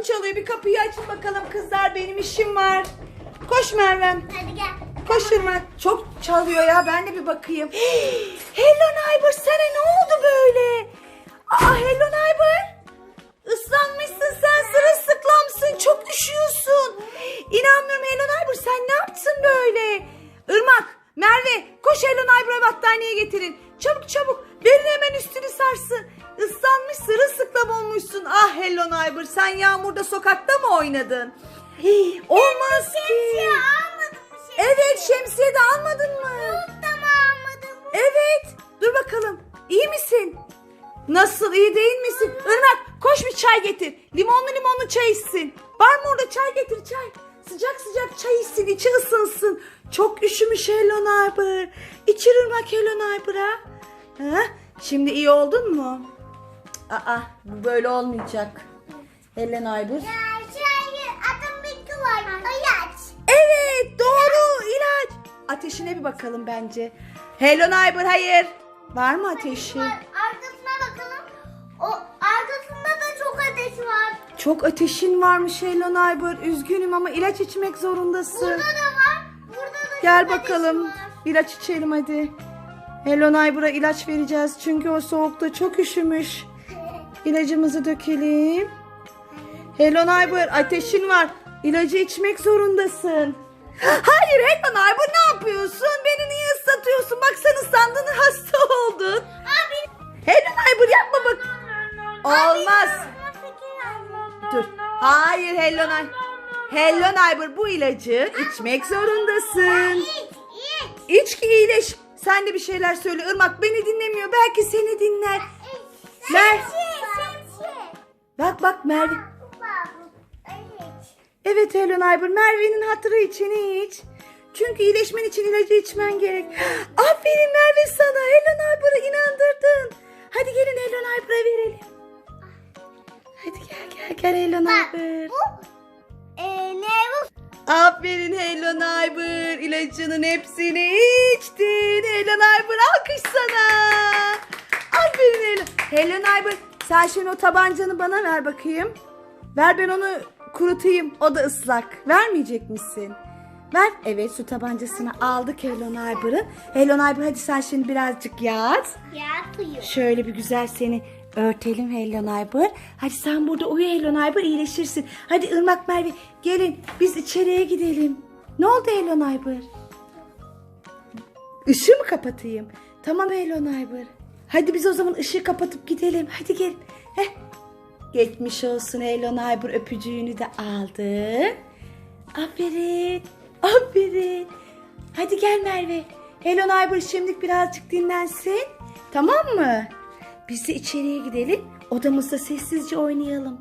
Kapı çalıyor. Bir kapıyı açın bakalım kızlar. Benim işim var. Koş Mervem. Hadi gel. Koş Irmak. Çok çalıyor ya. Ben de bir bakayım. Hello Neighbor sana ne oldu böyle? Aa Hello Neighbor. Islanmışsın sen sırılsıklamsın. Çok üşüyorsun. İnanmıyorum Hello Neighbor sen ne yaptın böyle? Irmak, Merve koş Hello Neighbor'a battaniye getirin. Çabuk çabuk. Hello Neighbor sen yağmurda sokakta mı oynadın? Hii, Olmaz ki. Şemsiye almadım mı şemsiye? Evet şemsiye de almadın mı? Yok da mı almadım? Evet. Dur bakalım. İyi misin? Nasıl iyi değil misin? Irmak koş bir çay getir. Limonlu limonlu çay içsin. Var mı orada çay getir çay. Sıcak sıcak çay içsin içi ısınsın. Çok üşümüş Hello Neighbor. İçir Irmak Hello Neighbor'a. Ha? Şimdi iyi oldun mu? Aa bu böyle olmayacak. Neighbor. Ya şey adım var. Ayaç. Evet doğru ilaç. Ateşine bir bakalım bence. Hello Neighbor hayır. Var mı ateşi? Var. Arkasına bakalım. O arkasında da çok ateş var. Çok ateşin varmış Hello Neighbor. Üzgünüm ama ilaç içmek zorundasın. Burada da var. Burada da Gel çok ateş bakalım. var. İlaç içelim hadi. Hello Neighbor'a ilaç vereceğiz. Çünkü o soğukta çok üşümüş. İlacımızı dökelim. Hello Neighbor ateşin var. İlacı içmek zorundasın. Hayır Hello Neighbor ne yapıyorsun? Beni niye ıslatıyorsun? Bak sen ıslandın hasta oldun. Abi. Hello Neighbor yapma bak. Olmaz. Dur. Hayır Hello Neighbor. Hello Neighbor bu ilacı içmek zorundasın. İç, iç. İç ki iyileş. Sen de bir şeyler söyle. Irmak beni dinlemiyor. Belki seni dinler. Mer. Şemsiye, şemsiye. Bak bak Merve. Evet Hello Neighbor. Merve'nin hatırı için iç. Çünkü iyileşmen için ilacı içmen gerek. Aferin Merve sana. Hello Neighbor'ı inandırdın. Hadi gelin Hello Neighbor'a verelim. Hadi gel gel gel Hello Bak, Neighbor. bu e, ne bu? Aferin Hello Neighbor. İlacının hepsini içtin. Hello Neighbor alkış sana. Aferin Hello. Hello Neighbor sen şimdi o tabancanı bana ver bakayım. Ver ben onu kurutayım. O da ıslak. Vermeyecek misin? Ver. Evet su tabancasını aldık Hello Neighbor'ın. Hello Neighbor hadi sen şimdi birazcık yat. Yapıyor. Şöyle bir güzel seni örtelim Hello Neighbor. Hadi sen burada uyu Hello Neighbor iyileşirsin. Hadi Irmak Merve gelin biz içeriye gidelim. Ne oldu Hello Neighbor? Işığı mı kapatayım? Tamam Hello Neighbor. Hadi biz o zaman ışığı kapatıp gidelim. Hadi gel. Heh. Geçmiş olsun Hello Neighbor öpücüğünü de aldı. Aferin. Aferin. Hadi gel Merve. Hello Neighbor şimdilik birazcık dinlensin. Tamam mı? Biz de içeriye gidelim. Odamızda sessizce oynayalım.